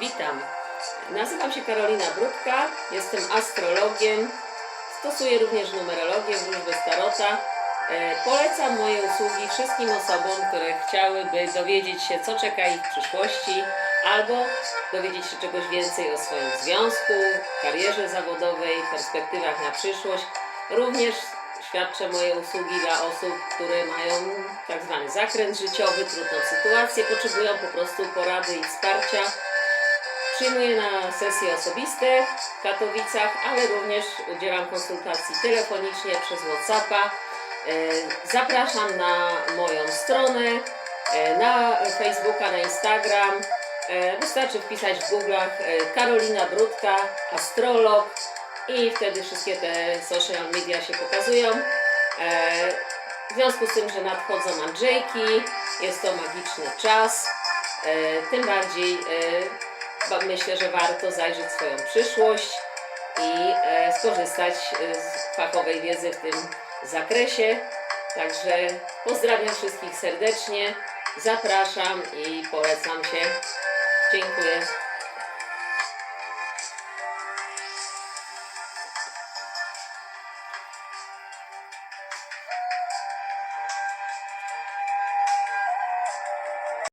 Witam. Nazywam się Karolina Brudka, jestem astrologiem. Stosuję również numerologię, wróżbę starota. E, Polecam moje usługi wszystkim osobom, które chciałyby dowiedzieć się, co czeka ich w przyszłości, albo dowiedzieć się czegoś więcej o swoim związku, karierze zawodowej, perspektywach na przyszłość. Również świadczę moje usługi dla osób, które mają tak zwany zakręt życiowy, trudną sytuację, potrzebują po prostu porady i wsparcia. Przyjmuję na sesje osobiste w Katowicach, ale również udzielam konsultacji telefonicznie przez Whatsappa. E, Zapraszam na moją stronę, e, na Facebooka, na Instagram. E, Wystarczy wpisać w Google'ach Karolina Brudka, astrolog i wtedy wszystkie te social media się pokazują. W związku z tym, że nadchodzą Andrzejki, jest to magiczny czas, tym bardziej Ba- Myślę, że warto zajrzeć w swoją przyszłość i e, skorzystać e, z fachowej wiedzy w tym zakresie. Także pozdrawiam wszystkich serdecznie, zapraszam i polecam się. Dziękuję.